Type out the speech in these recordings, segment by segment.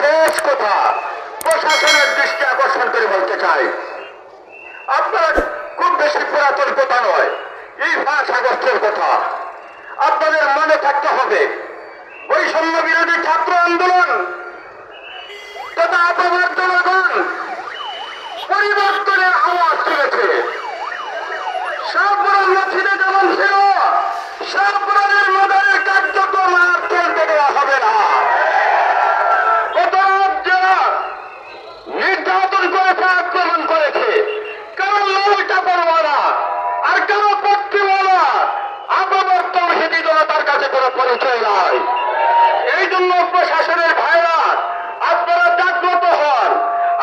শেষ কথা প্রশাসনের দৃষ্টি আকর্ষণ করে বলতে চাই। আপনারা খুব বেশি পুরাতন কথা নয়, এই পাঁচ আগস্টের কথা। আপনাদের মনে থাকতে হবে, বৈষম্য বিরোধী ছাত্র আন্দোলন তথা আপনাদের জনগণ পরিবর্তনের আওয়াজ তুলেছে। সব ছিল সাবরণের মদের কার্যক্রম আর চলতে দেওয়া হবে না গত রাত যারা নির্যাতন করেছে আক্রমণ করেছে কারণ লৌটা পড়ওয়ালা আর কেন পক্ষীওয়ালা আপনাদের তৌহিদি কাছে কোনো পরিচয় নাই। এই জন্য প্রশাসনের ভাইরা, আপনারা জাগ্রত হন।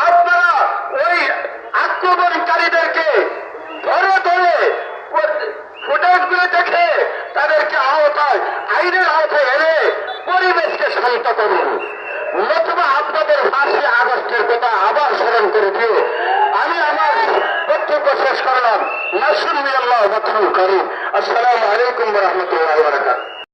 আপনারা ওই আক্রমণকারীদেরকে ধরে ধরে ফুটেজগুলো দেখে তাদেরকে আওতায়, আইনের আওতায় এনে পরিবেশকে শান্ত করুন। নতুবা আপনাদের ফাঁসি আগস্টের কথা আবার স্মরণ করে দিয়ে আমি আমার বক্তব্য শেষ করলাম। নাসুল আল্লাহ বক্ষণ করি আসসালামু আলাইকুম রহমতুল্লাহ বরাকাত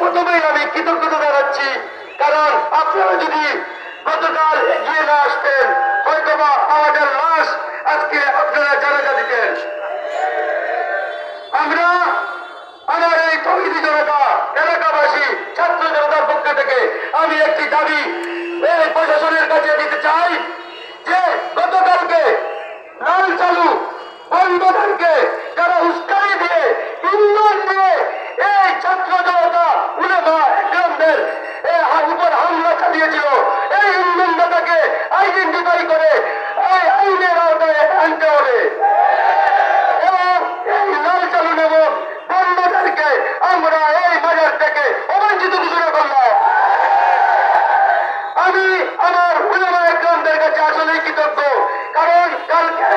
প্রথমেই আমি কৃতজ্ঞতা জানাচ্ছি, কারণ আপনারা যদি গতকাল এগিয়ে না আসতেন, হয়তোবা আমাদের লাশ আজকে আপনারা জানাজা দিতেন। আমরা আমার এই তহিদি জনতা, এলাকাবাসী, ছাত্র জনতার পক্ষ থেকে আমি একটি দাবি, এই প্রশাসনের কাছে দিতে চাই।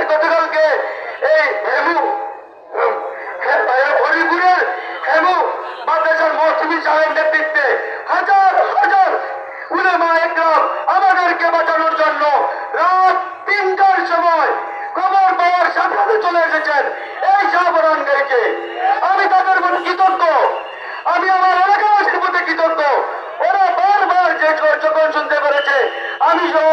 এই হেমু আমি তাদের প্রতি কৃতজ্ঞ। আমি আমার এলাকাবাসীর শুনতে পেরেছে আমি সহ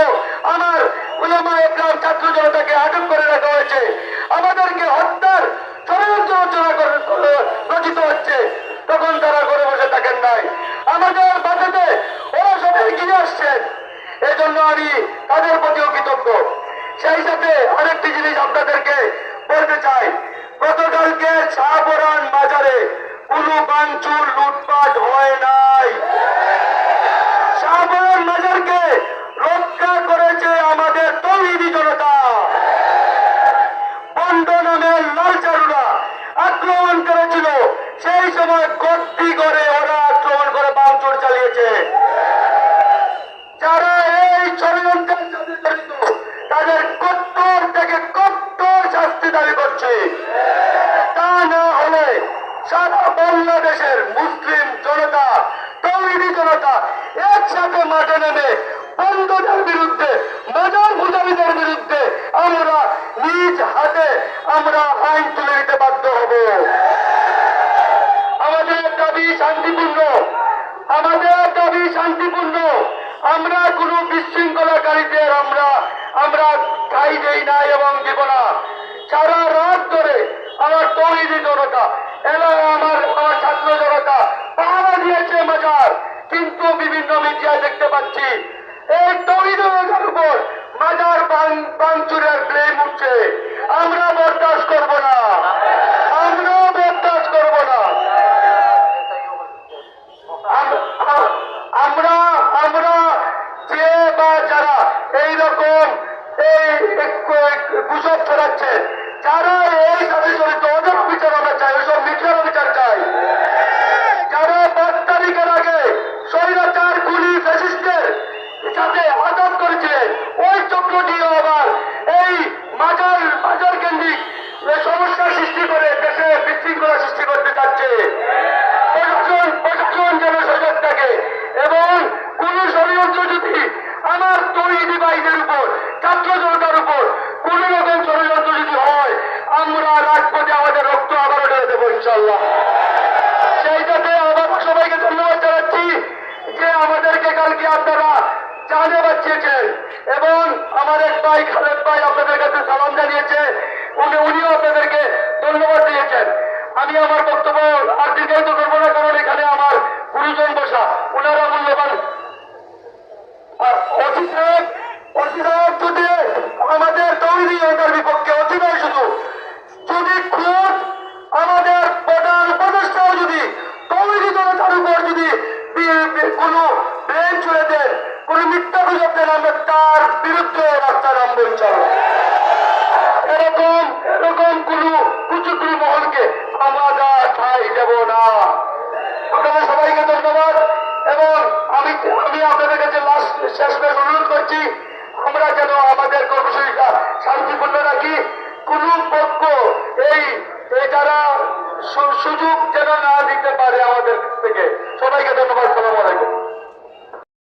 এজন্য আমি তাদের প্রতিও কৃতজ্ঞ। সেই জিনিস আপনাদেরকে বলতে চাই। গতকালকে শাহবরান বাজারে কোনো বাঞ্চুর লুটপাট হয় নাই শাহবরান বাজারকে রক্ষা করেছে আমাদের তৌহিদি জনতা বন্ড নামের লালচারুরা আক্রমণ করেছিল সময় গদ্দি করে ওরা আক্রমণ করে বাঞ্চুর চালিয়েছে। যারা এই ষড়যন্ত্রের সাথে জড়িত, তাদের কট্টর থেকে কট্টর শাস্তি দাবি করছে। তা না হলে সারা বাংলাদেশের মুসলিম জনতা, তৌহিদি জনতা একসাথে মাঠে নেমে বন্ধদের বিরুদ্ধে মাজার পূজারীদের বিরুদ্ধে আমরা নিজ হাতে আমরা আইন তুলে নিতে বাধ্য হব আমাদের দাবি শান্তিপূর্ণ। আমাদের দাবি শান্তিপূর্ণ। আমরা কোনো বিশৃঙ্খলাকারীদের আমরা আমরা ঠাই দেই না এবং দেব না। সারা রাত ধরে আমার তৈরি জনতা এলা আমার আমার ছাত্র জনতা পাহারা দিয়েছে মাজার। কিন্তু বিভিন্ন মিডিয়ায় দেখতে পাচ্ছি, এই তৈরি জনতার উপর মাজার বাং- ভাঙচুরের ব্লেম উঠছে। আমরা বরদাস্ত করব না। আমরা গুজব ছড়াচ্ছে যারা এই সাথে জড়িত ওদের বিচার আমরা চাই ওইসব মিডিয়ার বিচার চাই। যারা পাঁচ তারিখের আগে স্বৈরাচার গুলি ফ্যাসিস্টের যাতে আজাদ করেছিলেন, ওই চক্রটিও আবার এই মাজার মাজার কেন্দ্রিক সমস্যার সৃষ্টি করে দেশে বিশৃঙ্খলা সৃষ্টি করতে চাচ্ছে প্রশাসন প্রশাসন যেন সজাগ থাকে এবং কোন ষড়যন্ত্র যদি আমার তৈরি ভাইদের উপর ছাত্র ইনশাল্লাহ সেই সাথে আবার সবাইকে ধন্যবাদ জানাচ্ছি যে আমাদেরকে কালকে আপনারা জানে বাঁচিয়েছেন এবং আমার এক ভাই খালেদ ভাই আপনাদের কাছে সালাম জানিয়েছে। উনি উনিও আপনাদেরকে ধন্যবাদ দিয়েছেন। আমি আমার বক্তব্য আর দীর্ঘায়িত বিরুদ্ধে এরকম এরকম কুচুকুরি মহলকে আমরা ঠাই দেব না। আপনাদের সবাইকে ধন্যবাদ, এবং আমি আমি আপনাদের কাছে লাস্ট শেষ অনুরোধ করছি, আমরা যেন আমাদের কর্মসূচিটা শান্তিপূর্ণ রাখি। কোন পক্ষ এই যারা সুযোগ যেন না দিতে পারে আমাদের থেকে। সবাইকে ধন্যবাদ, সালাম আলাইকুম।